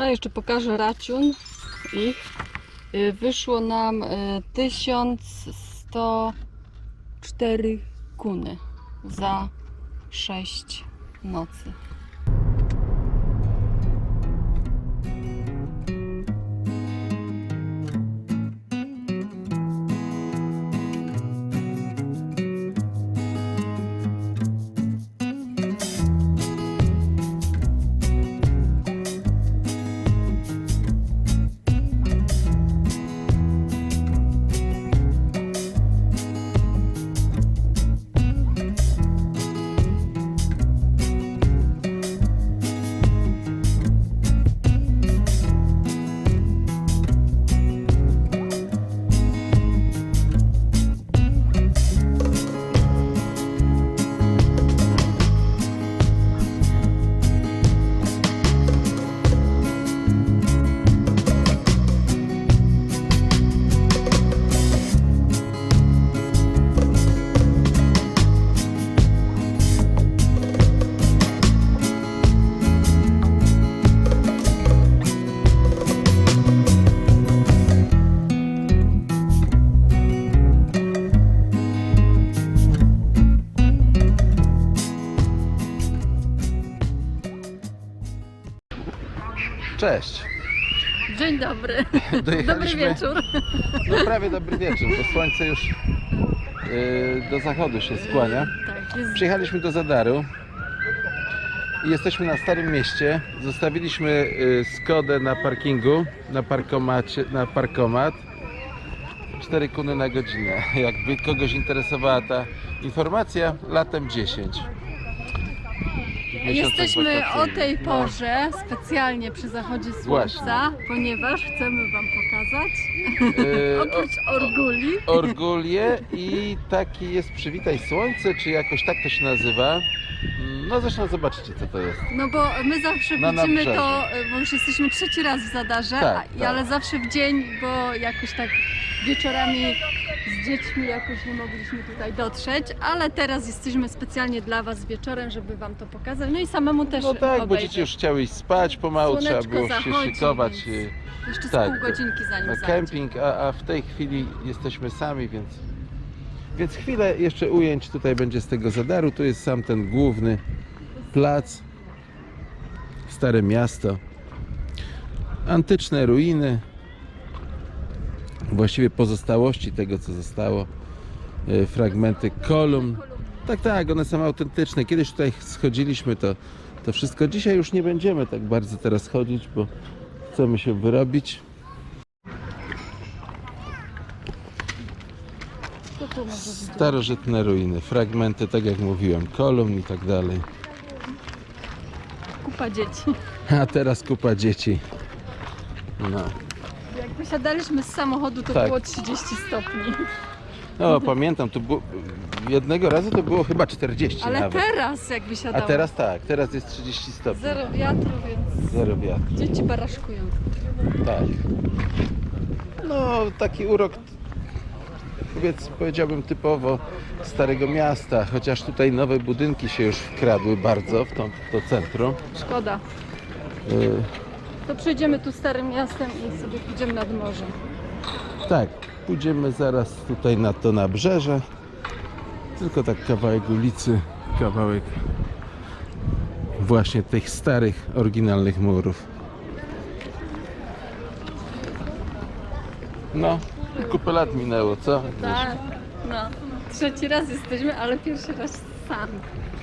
A jeszcze pokażę raciun ich. Y, Wyszło nam y, 1104 kuny za 6 nocy. Cześć. Dzień dobry. Dobry wieczór. No prawie dobry wieczór, bo słońce już yy, do zachodu się skłania. Tak, jest Przyjechaliśmy do Zadaru i jesteśmy na Starym Mieście. Zostawiliśmy yy, Skodę na parkingu, na parkomacie, na parkomat. 4 kuny na godzinę. Jakby kogoś interesowała ta informacja, latem 10. Miesiącach Jesteśmy o wakacyjnych. tej No. porze specjalnie przy zachodzie słońca, ponieważ chcemy Wam pokazać, o- oprócz orguli, Orgulie i taki jest Przywitaj Słońce, czy jakoś tak to się nazywa. No zresztą zobaczcie co to jest. no bo my zawsze Na widzimy to, bo już jesteśmy trzeci raz w Zadarze, Tak, a- tak. ale zawsze w dzień, bo jakoś tak wieczorami z dziećmi jakoś nie mogliśmy tutaj dotrzeć, ale teraz jesteśmy specjalnie dla Was wieczorem, żeby Wam to pokazać, no i samemu też No tak, bo obejrzeć. dzieci już chciały iść spać, pomału trzeba Słoneczko było się zachodzi, szykować więc Jeszcze z tak, pół godzinki zanim na zajdzie. kemping, a, a w tej chwili jesteśmy sami, więc więc chwilę jeszcze ujęć tutaj będzie z tego zadaru. Tu jest sam ten główny plac. Stare miasto. Antyczne ruiny. Właściwie pozostałości tego, co zostało. E, Fragmenty kolumn. Tak, tak, one są autentyczne. Kiedyś tutaj schodziliśmy to, to wszystko. Dzisiaj już nie będziemy tak bardzo teraz chodzić, bo chcemy się wyrobić. Co tu może być? Starożytne ruiny, fragmenty, tak jak mówiłem, kolumn i tak dalej. Kupa dzieci. A teraz kupa dzieci. No. Jak wysiadaliśmy z samochodu, to Tak. było 30 stopni. O, pamiętam, tu było, jednego razu to było chyba 40 Ale nawet. teraz jak A teraz tak, teraz jest 30 stopni. zero wiatru, więc Zero wiatru. dzieci baraszkują. Tak. No, taki urok, powiedz, powiedziałbym typowo Starego Miasta, chociaż tutaj nowe budynki się już wkradły bardzo w to, w to centrum. Szkoda. Y, To przejdziemy tu starym miastem i sobie pójdziemy nad morzem. Tak, pójdziemy zaraz tutaj na to nabrzeże. Tylko tak kawałek ulicy, kawałek właśnie tych starych, oryginalnych murów. No, kupę lat minęło, co? Tak, no. Trzeci raz jesteśmy, ale pierwszy raz sam.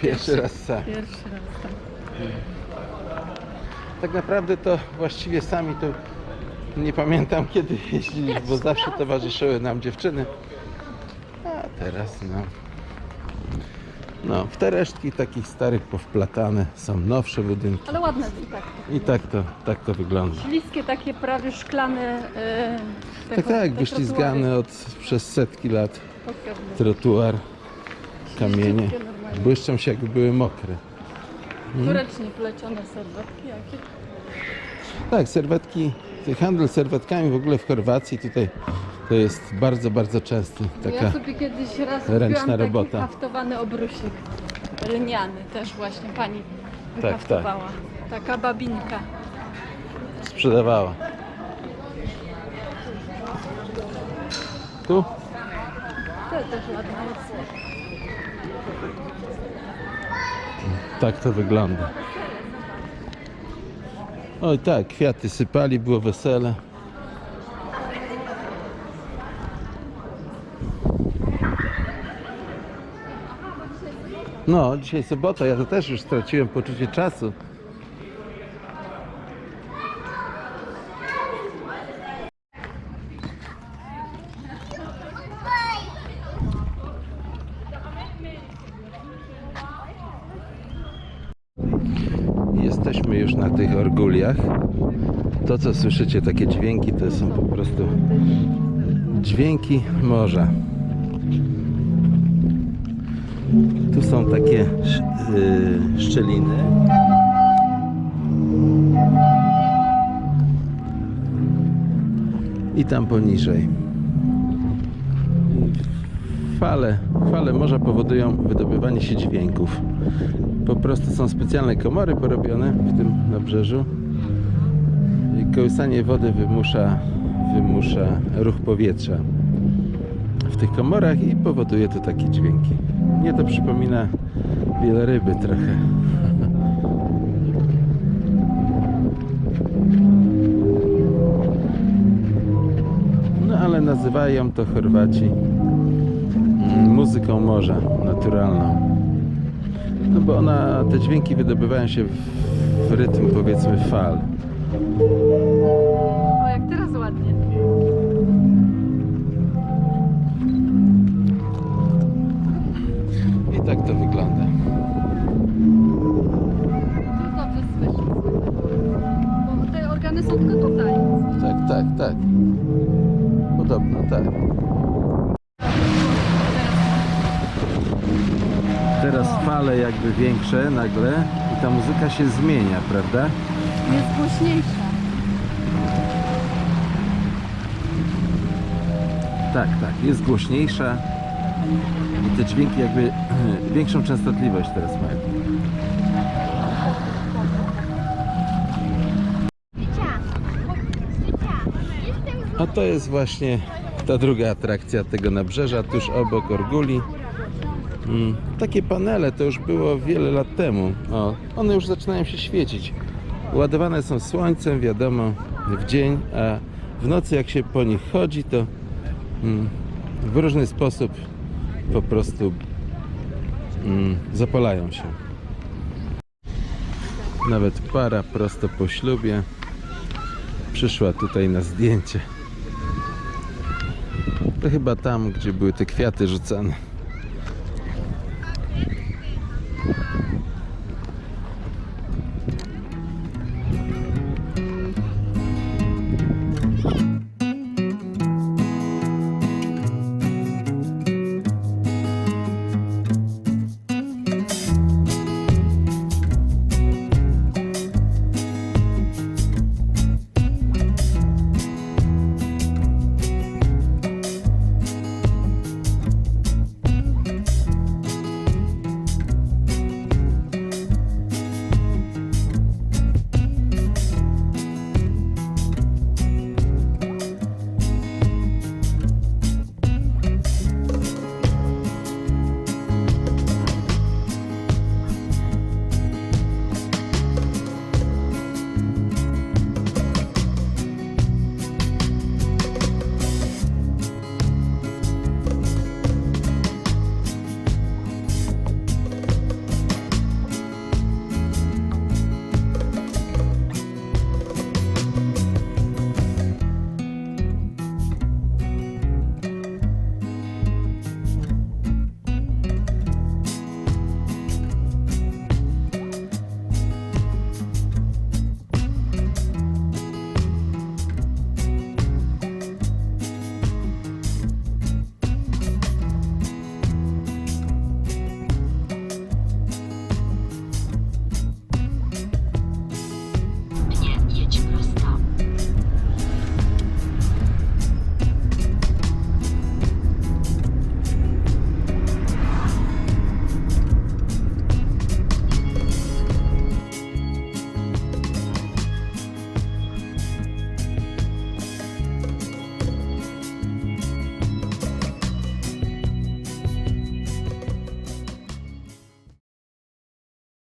Pierwszy raz sam. Pierwszy raz sam. Tak naprawdę to właściwie sami to nie pamiętam kiedy jeździliśmy, bo zawsze towarzyszyły nam dziewczyny. A teraz no. No, w te resztki takich starych powplatane są nowsze budynki. Ale ładne i tak. I tak to, tak to wygląda. Śliskie takie prawie szklane. te Tak, tak, wyślizgane od przez setki lat trotuar, kamienie. Błyszczą się jakby były mokre. Turecznie plecione serwetki jakie. Tak, serwetki, handel serwetkami w ogóle w Chorwacji tutaj to jest bardzo, bardzo częsty. Ja Taka sobie kiedyś raz ręczna kupiłam taki robota. haftowany obrusik. Lniany też właśnie pani tak. wyhaftowała. Taka babinka. sprzedawała. Tu? To też mocno. Tak to wygląda. Oj tak, kwiaty sypali, było wesele. No, dzisiaj sobota, ja to też już straciłem poczucie czasu. Jesteśmy już na tych orguliach. To, co słyszycie, takie dźwięki, to są po prostu dźwięki morza. Tu są takie yy, szczeliny. I tam poniżej. Fale, fale morza powodują wydobywanie się dźwięków. Po prostu są specjalne komory porobione w tym nabrzeżu. I kołysanie wody wymusza, wymusza ruch powietrza tych komorach i powoduje to takie dźwięki. Mnie to przypomina wieloryby trochę. No ale nazywają to Chorwaci mm, muzyką morza naturalną. No bo ona, te dźwięki wydobywają się w, w rytm powiedzmy fal. Organy są tylko tutaj. Tak, tak, tak. Podobno tak. Teraz fale jakby większe nagle i ta muzyka się zmienia, prawda? Jest głośniejsza. Tak, tak, jest głośniejsza i te dźwięki jakby większą częstotliwość teraz mają. A to jest właśnie ta druga atrakcja tego nabrzeża, tuż obok Orguli. Mm, takie panele to już było wiele lat temu. O, one już zaczynają się świecić. Ładowane są słońcem, wiadomo, w dzień, a w nocy jak się po nich chodzi, to mm, w różny sposób po prostu mm, zapalają się. Nawet para prosto po ślubie przyszła tutaj na zdjęcie. To chyba tam, gdzie były te kwiaty rzucane.